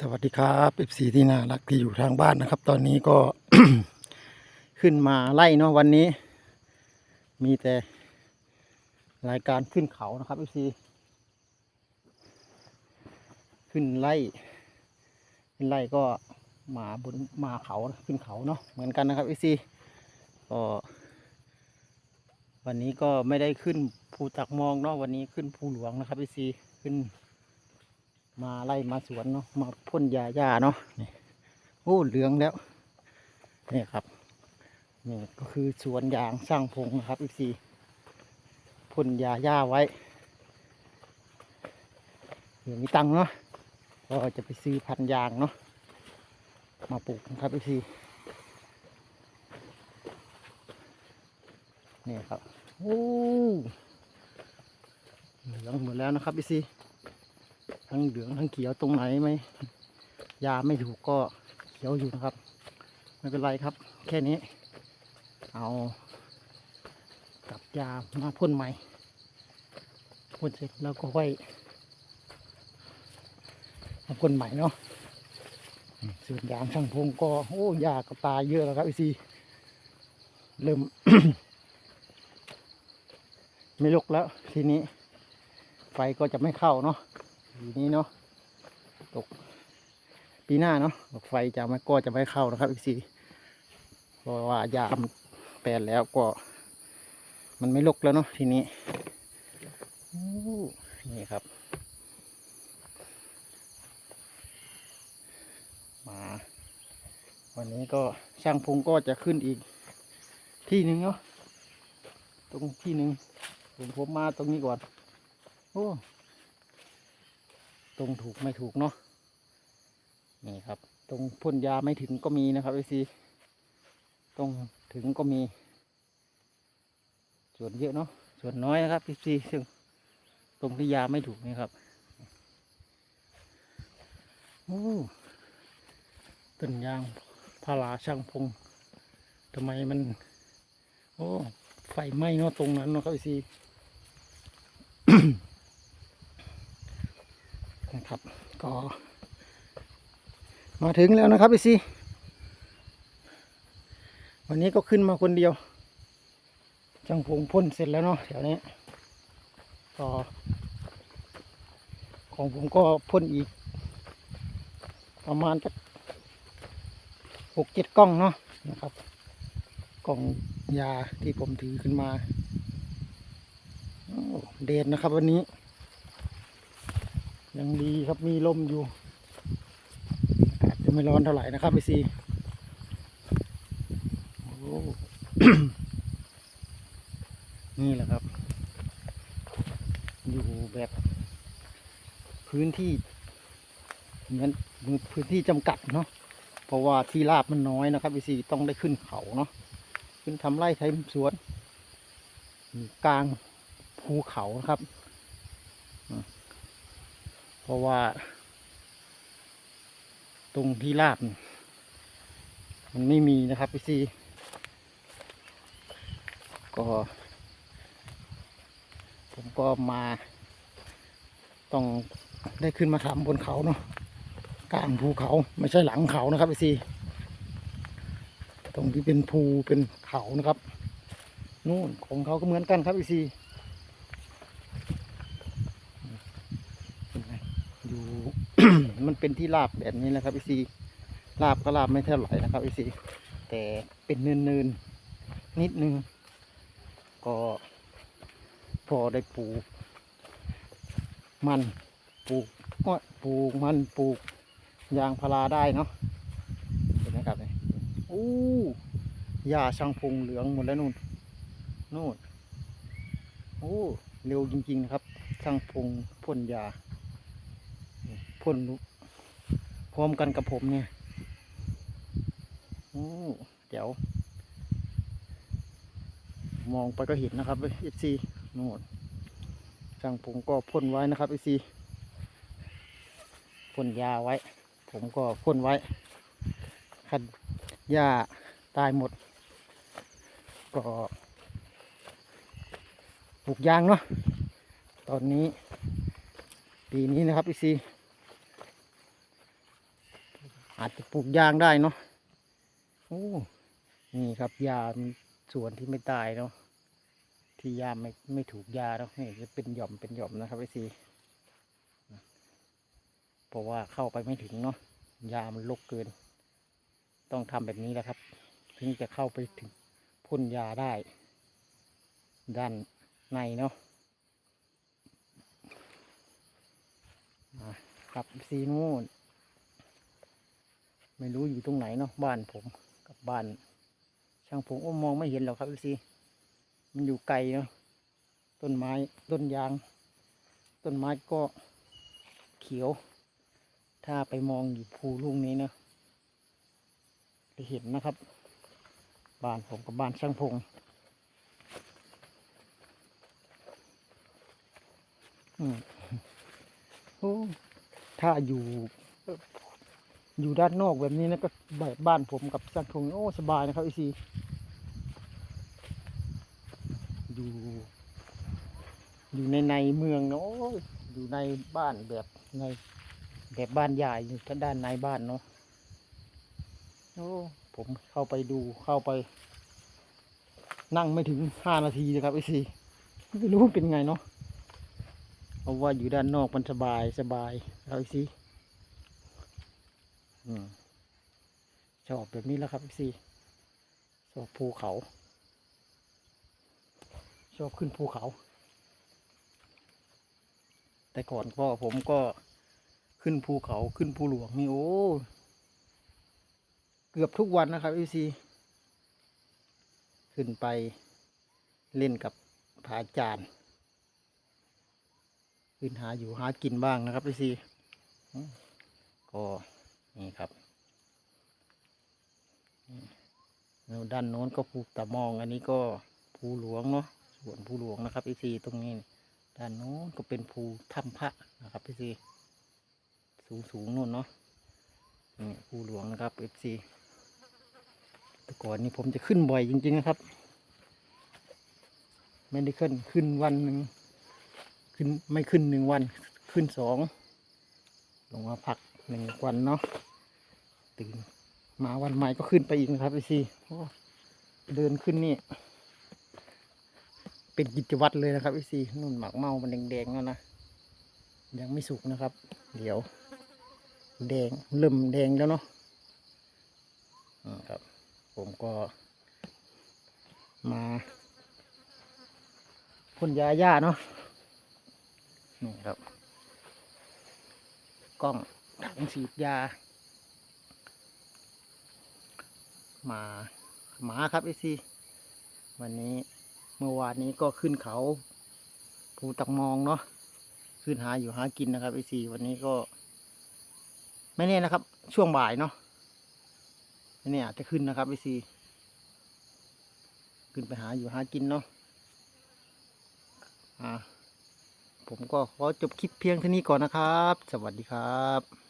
สวัสดีครับเอฟซีที่น่ารักที่อยู่ทางบ้านนะครับ ตอนนี้ก็ ขึ้นมาไล่เนาะวันนี้ มีแต่รายการขึ้นเขานะครับเอฟซีขึ้นไล่ขึ้นไล่ก็มาบนมาเขาขึ้นเขาเนาะเหมือนกันนะครับเอฟซีก็วันนี้ก็ไม่ได้ขึ้นภูตักมองเนาะวันนี้ขึ้นภูหลวงนะครับเอฟซีขึ้น มาไล่มาสวนเนาะมาพ่นยาหญ้าเนาะนี่โอ้เหลืองแล้วนี่ครับนี่ก็คือสวนยางสร้างพงนะครับอีซีพ่นยาหญ้าไว้เดี๋ยวมีตังเนาะก็จะไปซื้อพันยางเนาะมาปลูกนะครับอีซีนี่ครับโอ้เหลืองหมดแล้วนะครับอีซี ทั้งเหลืองทั้งเขียวตรงไหนไหมยาไม่ถูกก็เขียวอยู่นะครับ ไม่เป็นไรครับ แค่นี้ เอากับยามาพ่นใหม่พ่นเสร็จแล้วก็ค่อยมาพ่นใหม่เนาะส่วนยางช่างพงก็โอ้ยาก็ตายเยอะแล้วครับไอซีเริ่ม ไม่ลุกแล้วทีนี้ ไฟก็จะไม่เข้าเนาะ ปีนี้เนาะตก ปีหน้าเนาะไฟจะไม่ก็จะไม่เข้านะครับอีกทีเพราะว่ายามแปลนแล้วก็ มันไม่ลกแล้วเนาะทีนี้นี่ครับ มา วันนี้ก็ช่างพงก็จะขึ้นอีก ที่หนึ่งเนาะตรงที่หนึ่งผมผมมาตรงนี้ก่อน โอ้ ตรงถูกไม่ถูกเนาะนี่ครับ ตรงพ่นยาไม่ถึงก็มีนะครับไอซีตรงถึงก็มี ส่วนเยอะเนาะส่วนน้อยนะครับไอซีซึ่งตรงที่ยาไม่ถูกนี่ครับโอ้ต้นยางพาราช่างพงทำไมมัน โอ้ไฟไหม้เนาะตรงนั้นเนาะครับไอซี นะครับ ก็ มาถึงแล้วนะครับพี่ซีวันนี้ก็ขึ้นมาคนเดียว จังพงพ่นเสร็จแล้วเนาะแถวนี้ก็ของผมก็พ่นอีก ประมาณสักหกเจ็ดกล้องเนาะนะครับ กล่องยาที่ผมถือขึ้นมาเดนนะครับวันนี้ ยังดีครับมีลมอยู่อากาศจะไม่ร้อนเท่าไหร่นะครับพี่ซีนี่แหละครับ อยู่แบบพื้นที่เหมือนพื้นที่จำกัดเนาะเพราะว่าที่ราบมันน้อยนะครับพี่ซีต้องได้ขึ้นเขาเนาะขึ้นทำไร่ไถสวน กลางภูเขานะครับ เพราะว่า ตรงที่ราบมันไม่มีนะครับพี่ซีก็ผมก็มาต้องได้ขึ้นมาทำบนเขาเนาะกลางภูเขาไม่ใช่หลังเขานะครับพี่ซีตรงที่เป็นภูเป็นเขานะครับ นู่นของเขาก็เหมือนกันครับพี่ซี อยู่ มันเป็นที่ราบแบบนี้นะครับพี่ซีราบก็ราบไม่เท่าไหร่นะครับพี่ซีแต่เป็นเนินเนินๆนิดนึง ก็พอได้ปลูก มันปลูกอ้อยปลูกมันปลูกยางพาราได้เนาะเห็นไหมครับเนี่ยอู้หญ้าช่างพงเหลืองหมดแล้วนู่นนู่นโอ้เร็วจริงๆนะครับช่างพงพ่นยาพ่น พร้อมกันกับผมเนี่ยโอ้เดี๋ยว มองไปก็เห็นนะครับเอฟซีโน่นช่างผมก็พ่นไว้นะครับเอฟซีพ่นยาไว้ ผมก็พ่นไว้คันหญ้าตายหมด ก็ปลูกยางเนาะตอนนี้ปีนี้นะครับพี่ซี อาจจะปลูกยางได้เนาะโอ้นี่ครับยาส่วนที่ไม่ตายเนาะที่ยาไม่ไม่ถูกยาเนาะนี่จะเป็นหย่อมเป็นหย่อมนะครับไอซีเพราะว่าเข้าไปไม่ถึงเนาะยามันลกเกิน ต้องทำแบบนี้แหละครับถึงจะเข้าไปถึงพ่นยาได้ ด้านในเนาะครับซีนู่น ไม่รู้อยู่ตรงไหนเนาะบ้านผมกับบ้าน ช่างผมโอ้มองไม่เห็นหรอกครับซีมันอยู่ไกลเนาะต้นไม้ต้นยาง ต้นไม้ก็เขียว ถ้าไปมองอยู่ภูลุงนี้เนาะจะเห็นนะครับ บ้านผมกับบ้านช่างพงอืมโอ้ถ้าอยู่ อยู่ด้านนอกแบบนี้นะก็แบบบ้านผมกับสังคมโอ้สบายนะครับไอซีอยู่ อยู่ในในเมืองเนาะอยู่ในบ้านแบบในแบบบ้านใหญ่อยู่ทางด้านในบ้านเนาะโอ้ผมเข้าไปดูเข้าไป นั่งไม่ถึงห้านาทีนะครับไอซีไม่รู้เป็นไงเนาะเพราะว่าอยู่ด้านนอกมันสบายสบายเอาอีกสิอืม ชอบแบบนี้แล้วครับอีกสิชอบภูเขา ชอบขึ้นภูเขา แต่ก่อนพ่อผมก็ขึ้นภูเขาขึ้นภูหลวงนี่โอ้ เกือบทุกวันนะครับอีซีขึ้นไปเล่นกับผาจานขึ้นหาอยู่หากินบ้างนะครับพี่ซีก็ นี่ครับด้านโน้นก็ภูตะมอง อันนี้ก็ภูหลวงเนาะส่วนภูหลวงนะครับพี่ซีตรงนี้ด้านโน้นก็เป็นภูถ้ำพระนะครับพี่ซีสูงสูงๆนู่นเนาะนี่ภูหลวงนะครับเอฟซีแต่ก่อนนี้ผมจะขึ้นบ่อยจริง ๆ นะครับ ไม่ได้ขึ้นขึ้นวันหนึ่งขึ้นไม่ขึ้นหนึ่งวันขึ้นสองลงมาพัก หนึ่งวันเนาะตื่นมาวันใหม่ก็ขึ้นไปอีกนะครับไอซีโอ้เดินขึ้นนี่ เป็นกิจวัตรเลยนะครับไอซีนุ่นหมักเมามันแดงๆแล้วนะยังไม่สุกนะครับ เดี๋ยว แดงเริ่มแดงแล้วเนาะอ่าครับ ผมก็ มาพ่นยาหญ้าเนาะนี่ครับ กล้อง ถังฉีดยา มาหมาครับไอซีวันนี้เมื่อวานนี้ก็ขึ้นเขาภูตักมองเนาะขึ้นหาอยู่หากินนะครับไอซีวันนี้ก็ ไม่แน่นะครับ ช่วงบ่ายเนาะไม่แน่อาจจะขึ้นนะครับไอซีขึ้นไปหาอยู่หากินเนาะอ่าผมก็ขอจบคลิปเพียงเท่านี้ก่อนนะครับ สวัสดีครับ